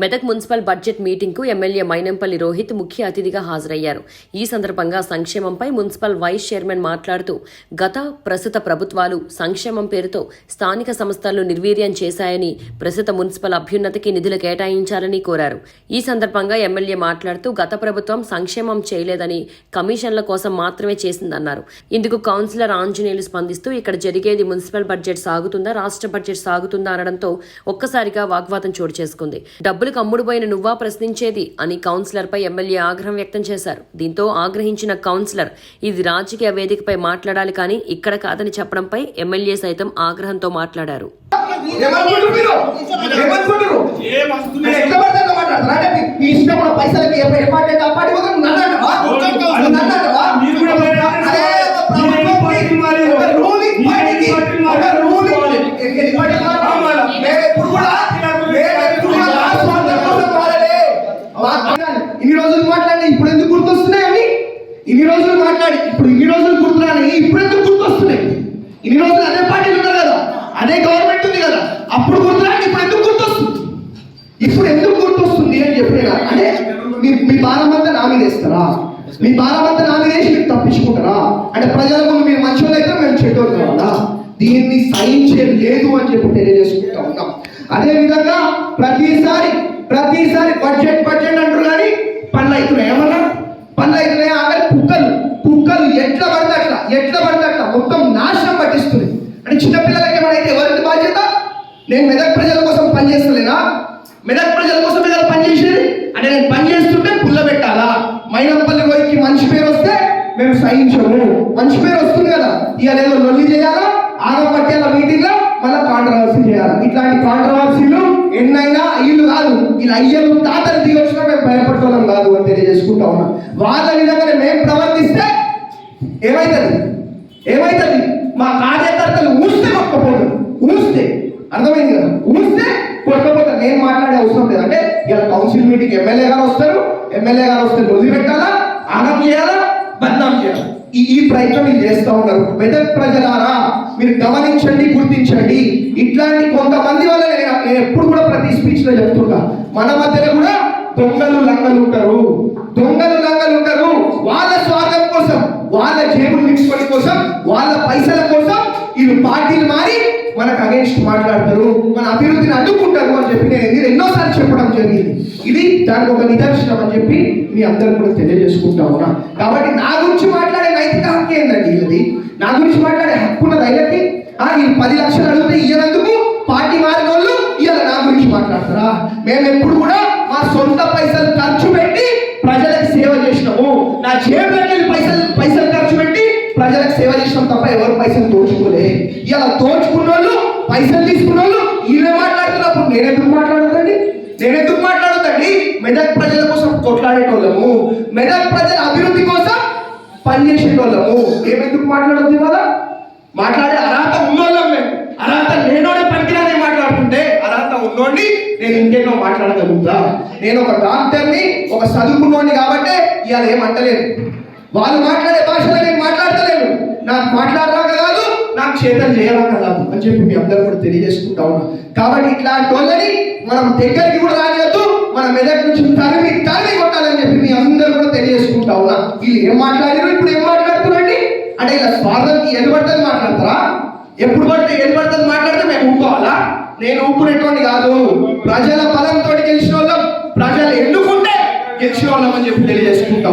Medak municipal budget మీటింగ్కు MLA Mynampally Rohit ముఖ్య అతిథిగా హాజరయ్యారు. ఈ సందర్భంగా సంక్షేమంపై మున్సిపల్ వైస్ చైర్మన్ మాట్లాడుతూ గత ప్రస్తుత ప్రభుత్వాలు సంక్షేమం పేరుతో స్థానిక సంస్థలను నిర్వీర్యం చేశాయని ప్రస్తుత మున్సిపల్ అభ్యున్నతికి నిధులు కేటాయించాలని కోరారు. ఈ సందర్భంగా ఎమ్మెల్యే మాట్లాడుతూ గత ప్రభుత్వం సంక్షేమం చేయలేదని కమిషన్ల కోసం మాత్రమే చేసిందన్నారు. ఇందుకు కౌన్సిలర్ ఆంజనేయులు స్పందిస్తూ ఇక్కడ జరిగేది మున్సిపల్ బడ్జెట్ సాగుతుందా రాష్ట్ర బడ్జెట్ సాగుతుందా అనడంతో ఒక్కసారిగా వాగ్వాదం చోటు చేసుకుంది. డబ్బులు డబ్బులకు అమ్ముడుపోయిన నువ్వా ప్రశ్నించేది అని కౌన్సిలర్ పై ఎమ్మెల్యే ఆగ్రహం వ్యక్తం చేశారు దీంతో ఆగ్రహించిన కౌన్సిలర్ ఇది రాజకీయ వేదికపై మాట్లాడాలి కానీ ఇక్కడ కాదని చెప్పడంపై ఎమ్మెల్యే సైతం ఆగ్రహంతో మాట్లాడారు ఏమనుకుంటారు రోజులు మాట్లాడి ఇప్పుడు ఇన్ని రోజులు గుర్తురాని ఇప్పుడెందుకు గుర్తొస్తున్నాయి? ఇన్ని రోజులు అదే పార్టీలు ఉన్నారు కదా అదే గవర్నమెంట్ ఉంది కదా అప్పుడు గుర్తురాని ఇప్పుడు ఎందుకు గుర్తొస్తుంది? ఇప్పుడు ఎందుకు గుర్తొస్తుంది అని చెప్పినా అంటే మీ మీ భారం నా మీద వేస్తారా మీ బాలమంతా నామినేసి నా మీద వేసి మీరు తప్పించుకుంటారా? అంటే ప్రజల ముందు మీరు మంచోళ్ళు అయితే మేము చెడ్డోళ్ళు కావాలా? దీన్ని సహించేది లేదు అని చెప్పి తెలియజేసుకుంటా ఉన్నాం. అదే విధంగా ప్రతిసారి ప్రతిసారి బడ్జెట్ బడ్జెట్ అంటారు కానీ పనులు అవుతున్నాయి. ఏమన్నా? పనులు అవుతున్నాయి. ఎట్లా పడితే అట్లా ఎట్లా పడితే అట్లా మొత్తం నాశనం పట్టిస్తుంది. అంటే చిన్నపిల్లలకి ఏమైనా అయితే ఎవరికి బాధ్యత? నేను మెదక్ ప్రజల కోసం పనిచేస్తలేనా మెదక్ ప్రజల కోసం ఏదైనా పనిచేసేది అంటే నేను పని చేస్తుంటే పుల్ల పెట్టాలా? మైనంపల్లి రోహిత్కి మంచి పేరు వస్తే మేము సహించము. మంచి పేరు వస్తుంది కదా. ఇక ఏదో లొల్లి చేయాలా? ఆగం పట్టేలా మీటింగ్లో మళ్ళీ కాంట్రవర్సీ చేయాలి? ఇట్లాంటి కాంట్రవర్సీలు ఎన్నైనా ఇల్లు కాదు. ఇలా అయ్యలు తాతలు దిగొచ్చినా మేము భయపడటం కాదు అని తెలియజేసుకుంటా ఉన్నాం. వాళ్ళ విధంగానే మేము ప్రవర్తిస్తే ఏమైతుంది? ఏమైతుంది? మా కార్యకర్తలు ఊస్తే కొట్టకపోతారు ఊస్తే. అర్థమైంది కదా? ఊస్తే కొట్టకపోతే నేను మాట్లాడే అవసరం లేదు. అంటే ఇలా కౌన్సిల్ మీటింగ్ ఎమ్మెల్యే గారు వస్తారు. ఎమ్మెల్యే గారు వస్తే వదిలిపెట్టాలా? ఆనం చేయాలా? బద్నాం చేయాలా? ఈ ఈ ప్రయత్నం మీరు చేస్తూ ఉన్నారు. మెదక్ ప్రజలారా మీరు గమనించండి గుర్తించండి. ఇట్లాంటి కొంతమంది వల్ల నేను ఎప్పుడు కూడా ప్రతి స్పీచ్లో చెప్తుంటా. మన మధ్యలో కూడా దొంగలు లంగలు ఉంటారు. దొంగలు లంగలు ఉంటారు. వాళ్ళ జేబులు నింపుకోవడం కోసం వాళ్ళ పైసల కోసం వీళ్ళు పార్టీలు మారి మనకు అగేన్స్ట్ మాట్లాడతారు మన అభివృద్ధిని అడ్డుకుంటారు అని చెప్పి నేను ఎన్నోసార్లు చెప్పడం జరిగింది. ఇది దానికి ఒక నిదర్శనం అని చెప్పి మీ అందరూ కూడా తెలియజేసుకుంటా ఉన్నా. కాబట్టి నా గురించి మాట్లాడే నైతిక హక్కు ఏంటండి ఇది? నా గురించి మాట్లాడే హక్కు ఉన్నది అయినది ఈ పది లక్షలు అడిగితే ఇయ్యనందుకు పార్టీ మారిన వాళ్ళు ఇవాళ నా గురించి మాట్లాడతారా? మేము ఎప్పుడు కూడా ప్రజలకు సేవ చేసినాం తప్ప ఎవరు పైసలు దోచుకోలే ఇలా దోచుకున్న వాళ్ళు పైసలు తీసుకున్న వాళ్ళు వీళ్ళే మాట్లాడుతున్నప్పుడు నేను మాట్లాడదండి నేను ఎందుకు మాట్లాడదండి మెదక్ ప్రజల కోసం కొట్లాడేటోళ్ళము. మెదక్ ప్రజల అభివృద్ధి కోసం పనిచేసేటోళ్ళము మేము ఎందుకు మాట్లాడద్దు ఇవాళ? మాట్లాడే అర్హత ఉన్నోళ్ళం మేము. అర్హత లేనోడే పనికిరానే మాట్లాడుతుంటే అర్హత ఉన్నోడిని నేను ఇంకేనో మాట్లాడగలుగుతా. నేను ఒక డాక్టర్ని ఒక చదువుకున్నోడిని కాబట్టి ఇవాళ ఏమంటలేదు వాళ్ళు మాట్లాడే భాషలో నేను మాట్లాడతలేదు. నాకు మాట్లాడరాక కాదు నాకు చేతలు చేయరాక కాదు అని చెప్పి మీ అందరూ కూడా తెలియజేసుకుంటా ఉన్నాం. కాబట్టి ఇట్లాంటి వాళ్ళని మనం దగ్గరికి కూడా రాలేదు మన మెదక్ నుంచి తరిమి తరిమి కొట్టాలని చెప్పి మీ అందరూ కూడా తెలియజేసుకుంటా ఉన్నా. వీళ్ళు ఏం మాట్లాడారు ఇప్పుడు ఏం మాట్లాడుతున్నారండి? అంటే ఇలా స్వార్థంకి ఏది మాట్లాడతారా? ఎప్పుడు పడితే ఏది మాట్లాడితే మేము ఊపుకోవాలా నేను ఊపునేటువంటి కాదు. ప్రజల బలంతో గెలిచిన వాళ్ళం. ప్రజలు ఎన్నుకుంటే గెలిచిన వాళ్ళం అని చెప్పి తెలియజేసుకుంటా